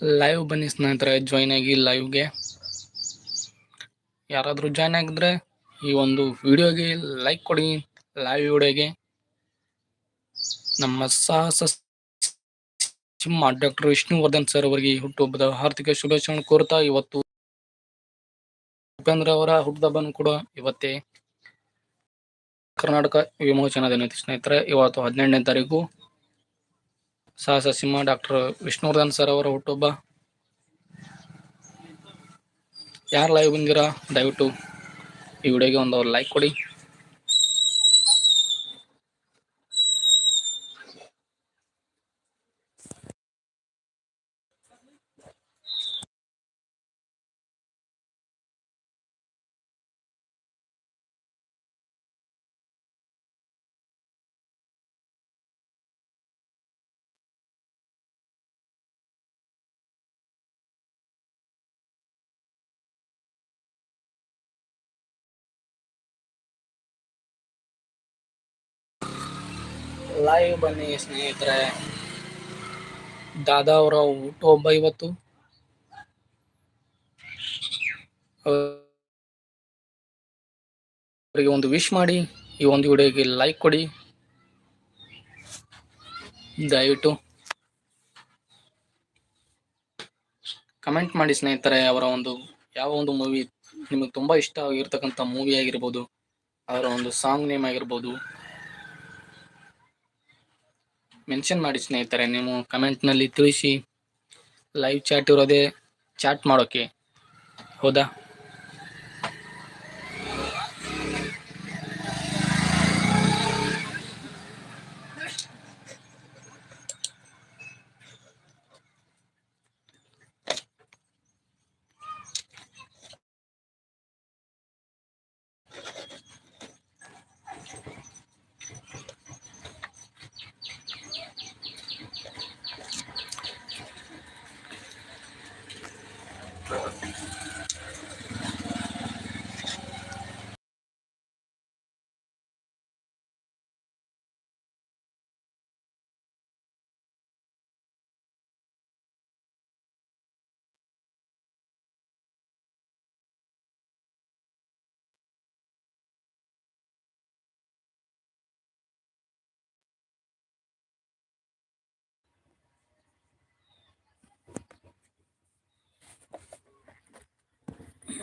Live ಬನ್ನಿ ಸ್ನೇಹಿತರೆ join ಆಗಿ ಲೈವ್ಗೆ ಯಾರಾದರೂ ಜಾಯ್ನ್ ಆಗಿದ್ರೆ ಈ ಒಂದು ವಿಡಿಯೋಗೆ ಲೈಕ್ ಕೊಡಿ ಲೈವ್ ವಿಡಿಯೋಗೆ ನಮ್ಮ ಸಾಹಸ ಸಿಂಹ ಡಾಕ್ಟರ್ ವಿಷ್ಣುವರ್ಧನ್ ಸರ್ ಅವರಿಗೆ ಹುಟ್ಟುಹಬ್ಬದ ಹಾರ್ದಿಕ ಶುಭಾಶಯಗಳನ್ನು ಕೋರ್ತಾ ಇವತ್ತು ಉಪೇಂದ್ರ ಅವರ ಹುಟ್ಟುಹಬ್ಬನು ಕೂಡ ಇವತ್ತೇ ಕರ್ನಾಟಕ ವಿಮೋಚನಾ ದಿನ ಸ್ನೇಹಿತರೆ, ಇವತ್ತು ಹದಿನೆಂಟನೇ ತಾರೀಕು. ಸಾಹಸ ಸಿಂಹ ಡಾಕ್ಟರ್ ವಿಷ್ಣುವರ್ಧನ್ ಸರ್ ಅವರ ಹುಟ್ಟುಹಬ್ಬ. ಯಾರು ಲೈವ್ ಬಂದಿರಾ, ದಯವಿಟ್ಟು ಈ ವಿಡಿಯೋಗೆ ಒಂದು ಲೈಕ್ ಕೊಡಿ. ಲೈವ್ ಬನ್ನಿ ಸ್ನೇಹಿತರೆ. ದಾದಾ ಅವರ ಹುಟ್ಟುಹಬ್ಬ ಇವತ್ತು. ಅವರಿಗೆ ಒಂದು ವಿಶ್ ಮಾಡಿ, ಈ ಒಂದು ವಿಡಿಯೋಗೆ ಲೈಕ್ ಕೊಡಿ. ದಯವಿಟ್ಟು. ಕಮೆಂಟ್ ಮಾಡಿ ಸ್ನೇಹಿತರೆ, ಅವರ ಒಂದು, ಯಾವ ಒಂದು ಮೂವಿ ನಿಮಗೆ ತುಂಬಾ ಇಷ್ಟ ಆಗಿರ್ತಕ್ಕಂಥ ಮೂವಿ ಆಗಿರ್ಬೋದು, ಅವರ ಒಂದು ಸಾಂಗ್ ನೇಮ್ ಆಗಿರ್ಬೋದು. ಮೆನ್ಷನ್ ಮಾಡಿ ಸ್ನೇಹಿತರೆ ನೀವು ಕಮೆಂಟ್ನಲ್ಲಿ ತಿಳಿಸಿ ಲೈವ್ ಚಾಟ್ ಇರೋದೇ ಚಾಟ್ ಮಾಡೋಕ್ಕೆ ಹೌದಾ?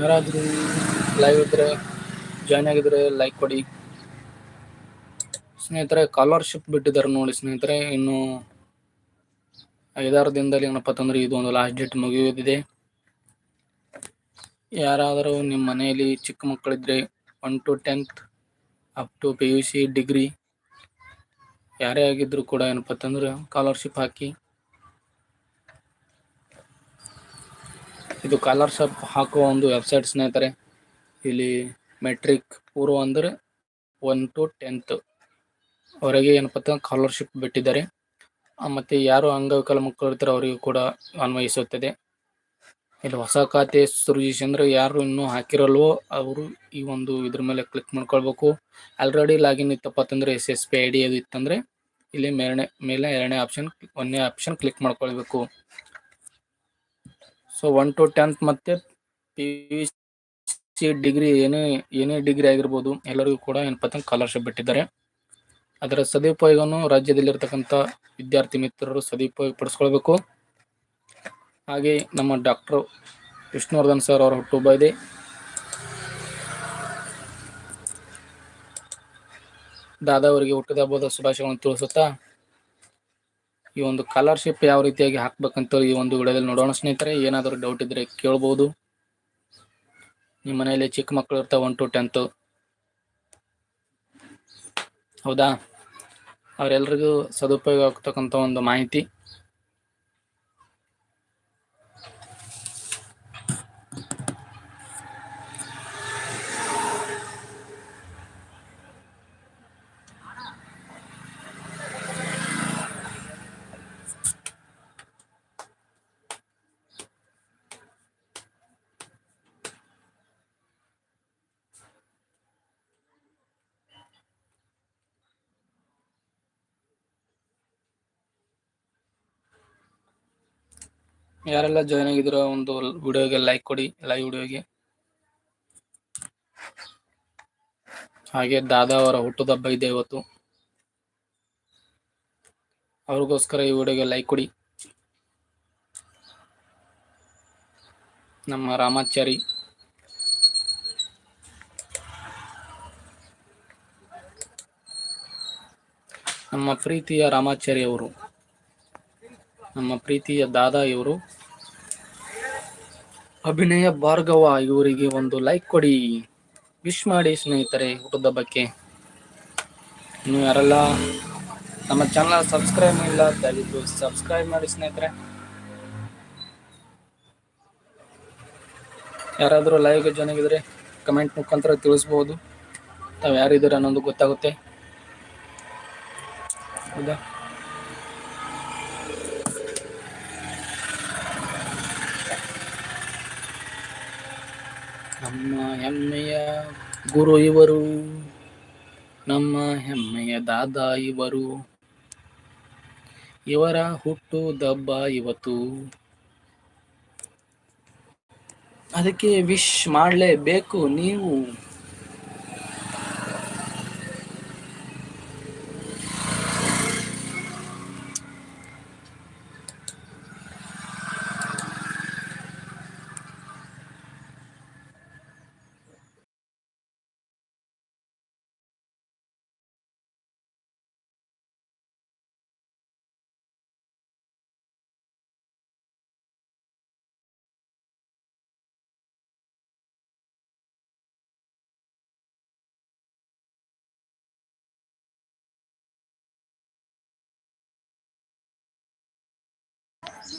ಯಾರಾದರೂ ಲೈವ್ ಇದ್ರೆ ಜಾಯ್ನ್ ಆಗಿದ್ರೆ ಲೈಕ್ ಕೊಡಿ. ಸ್ನೇಹಿತರೆ ಕಾಲರ್ಶಿಪ್ ಬಿಟ್ಟಿದ್ದಾರೆ ನೋಡಿ ಸ್ನೇಹಿತರೆ, ಇನ್ನು ಐದಾರು ದಿನದಲ್ಲಿ ಏನಪ್ಪ ಅಂತಂದ್ರೆ ಇದು ಒಂದು ಲಾಸ್ಟ್ ಡೇಟ್ ಮುಗಿಯೋದಿದೆ. ಯಾರಾದರೂ ನಿಮ್ಮ ಮನೆಯಲ್ಲಿ ಚಿಕ್ಕ ಮಕ್ಕಳಿದ್ರೆ one to tenth up to P U C degree ಯಾರೇ ಆಗಿದ್ರು ಕೂಡ ಏನಪ್ಪ ಅಂತಂದ್ರೆ ಸ್ಕಾಲರ್ಶಿಪ್ ಹಾಕಿ ಇದು ಕಾಲರ್ಶಿಪ್ ಹಾಕುವ ಒಂದು ವೆಬ್ಸೈಟ್ ಸ್ನೇಹಿತರೆ. ಇಲ್ಲಿ ಮೆಟ್ರಿಕ್ ಪೂರ್ವ ಅಂದರೆ ಒನ್ ಟು ಟೆಂತ್ ಅವರಿಗೆ ಏನಪ್ಪ ಕಾಲರ್ಶಿಪ್ ಬಿಟ್ಟಿದ್ದಾರೆ. ಮತ್ತು ಮತ್ತೆ ಯಾರು ಅಂಗವಿಕಲ ಮಕ್ಕಳು ಇರ್ತಾರೆ ಅವರಿಗೂ ಕೂಡ ಅನ್ವಯಿಸುತ್ತದೆ. ಇಲ್ಲಿ ಹೊಸ ಖಾತೆ ಸೃಜಿಸಿ ಅಂದರೆ ಯಾರು ಇನ್ನೂ ಹಾಕಿರಲ್ವೋ ಅವರು ಈ ಒಂದು ಇದ್ರ ಮೇಲೆ ಕ್ಲಿಕ್ ಮಾಡ್ಕೊಳ್ಬೇಕು. ಆಲ್ರೆಡಿ ಲಾಗಿನ್ ಇತ್ತಪ್ಪ ಅಂತಂದ್ರೆ S S P I D ಅದು ಇತ್ತಂದ್ರೆ ಇಲ್ಲಿ ಮೇಲೆ ಮೇಲೆ ಎರಡನೇ ಆಪ್ಷನ್ ಒಂದನೇ ಆಪ್ಷನ್ ಕ್ಲಿಕ್ ಮಾಡ್ಕೊಳ್ಬೇಕು. ಸೊ ಒನ್ ಟು ಟೆಂತ್ ಮತ್ತೆ ಪಿ ಯು ಸಿ ಡಿಗ್ರಿ ಏನೇ ಏನೇ ಡಿಗ್ರಿ ಆಗಿರ್ಬೋದು, ಎಲ್ಲರಿಗೂ ಕೂಡ ಏನಪ್ಪ ಸ್ಕಾಲರ್ಶಿಪ್ ಬಿಟ್ಟಿದ್ದಾರೆ. ಅದರ ಸದುಪಯೋಗವನ್ನು ರಾಜ್ಯದಲ್ಲಿರ್ತಕ್ಕಂಥ ವಿದ್ಯಾರ್ಥಿ ಮಿತ್ರರು ಸದುಪಯೋಗ ಪಡಿಸ್ಕೊಳ್ಬೇಕು. ಹಾಗೆ ನಮ್ಮ ಡಾಕ್ಟರ್ ವಿಷ್ಣುವರ್ಧನ್ ಸರ್ ಅವರ ಹುಟ್ಟುಹಬ್ಬ ಇದೆ. ದಾದಾ ಅವರಿಗೆ ಹುಟ್ಟಿದ ಹಬ್ಬದ ಶುಭಾಶಯಗಳನ್ನು ತಿಳಿಸುತ್ತಾ ಈ ಒಂದು ಕಲರ್ಶಿಪ್ ಯಾವ ರೀತಿಯಾಗಿ ಹಾಕ್ಬೇಕಂತ ಈ ಒಂದು ವಿಡಿಯೋದಲ್ಲಿ ನೋಡೋಣ ಸ್ನೇಹಿತರೆ. ಏನಾದರೂ ಡೌಟ್ ಇದ್ರೆ ಕೇಳ್ಬೋದು. ನಿಮ್ಮ ಮನೆಯಲ್ಲಿ ಚಿಕ್ಕ ಮಕ್ಕಳು ಇರ್ತಾವೆ ಒನ್ ಟು ಟೆಂತ್ ಹೌದಾ? ಅವರೆಲ್ಲರಿಗೂ ಸದುಪಯೋಗ ಆಗ್ತಕ್ಕಂಥ ಒಂದು ಮಾಹಿತಿ. ಯಾರೆಲ್ಲ ಜಾಯ್ನ್ ಆಗಿರೋ ಒಂದು ವಿಡಿಯೋಗೆ ಲೈಕ್ ಕೊಡಿ ಲೈವ್ ವಿಡಿಯೋಗೆ. ಹಾಗೆ ದಾದಾ ಅವರ ಹುಟ್ಟುದಬ್ಬ ಇದೆ ಇವತ್ತು. ಅವ್ರಿಗೋಸ್ಕರ ಈ ವಿಡಿಯೋಗೆ ಲೈಕ್ ಕೊಡಿ. ನಮ್ಮ ರಾಮಾಚಾರಿ. ನಮ್ಮ ಪ್ರೀತಿಯ ರಾಮಾಚಾರಿ ಅವರು. ನಮ್ಮ ಪ್ರೀತಿಯ ದಾದಾ ಇವರು. ಅಭಿನಯ ಭಾರ್ಗವ ಇವರಿಗೆ ಒಂದು ಲೈಕ್ ಕೊಡಿ. ವಿಶ್ ಮಾಡಿ ಸ್ನೇಹಿತರೆ ಹುಟ್ಟುದಬ್ಬಕ್ಕೆ ಇನ್ನು ಯಾರೆಲ್ಲ ನಮ್ಮ ಚಾನಲ್ ಸಬ್ಸ್ಕ್ರೈಬ್ ಇಲ್ಲ ದಯವಿಟ್ಟು ಸಬ್ಸ್ಕ್ರೈಬ್ ಮಾಡಿ ಸ್ನೇಹಿತರೆ. ಯಾರಾದರೂ ಲೈವ್ ಜಾಯ್ನ್ ಆಗಿದ್ರೆ ಕಮೆಂಟ್ ಮುಖಾಂತರ ತಿಳಿಸ್ಬೋದು. ತಾವು ಯಾರಿದ್ದೀರ ಅನ್ನೋದು ಗೊತ್ತಾಗುತ್ತೆ. ಹೌದಾ? ನಮ್ಮ ಹೆಮ್ಮೆಯ ಗುರು ಇವರು, ನಮ್ಮ ಹೆಮ್ಮೆಯ ದಾದ ಇವರು. ಇವರ ಹುಟ್ಟು ದಬ್ಬ ಇವತ್ತು. ಅದಕ್ಕೆ ವಿಶ್ ಮಾಡಲೇಬೇಕು ನೀವು.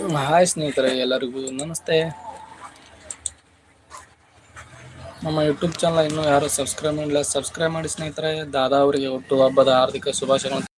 ಹಾಯ್ ಸ್ನೇಹಿತರೆ, ಎಲ್ಲರಿಗೂ ನಮಸ್ತೆ. ನಮ್ಮ ಯೂಟ್ಯೂಬ್ ಚಾನಲ್ ಇನ್ನೂ ಯಾರು ಸಬ್ಸ್ಕ್ರೈಬ್ ಮಾಡಿಲ್ಲ ಸಬ್ಸ್ಕ್ರೈಬ್ ಮಾಡಿ ಸ್ನೇಹಿತರೆ. ದಾದಾ ಅವರಿಗೆ ಹುಟ್ಟು ಹಬ್ಬದ ಹಾರ್ದಿಕ ಶುಭಾಶಯಗಳು.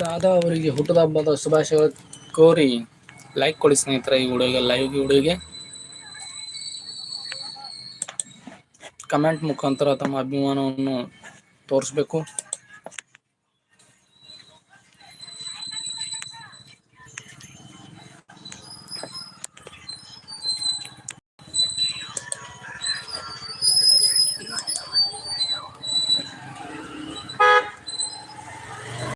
ದಾದಾ ಅವರಿಗೆ ಹುಟ್ಟದ ಹಬ್ಬದ ಶುಭಾಶಯಗಳು ಕೋರಿ ಲೈಕ್ ಕೊಡಿ ಸ್ನೇಹಿತರ ಈ ಹುಡುಗ ಲೈವ್ ಹುಡುಗಿಗೆ ಕಮೆಂಟ್ ಮುಖಾಂತರ ತಮ್ಮ ಅಭಿಮಾನವನ್ನು ತೋರಿಸ್ಬೇಕು.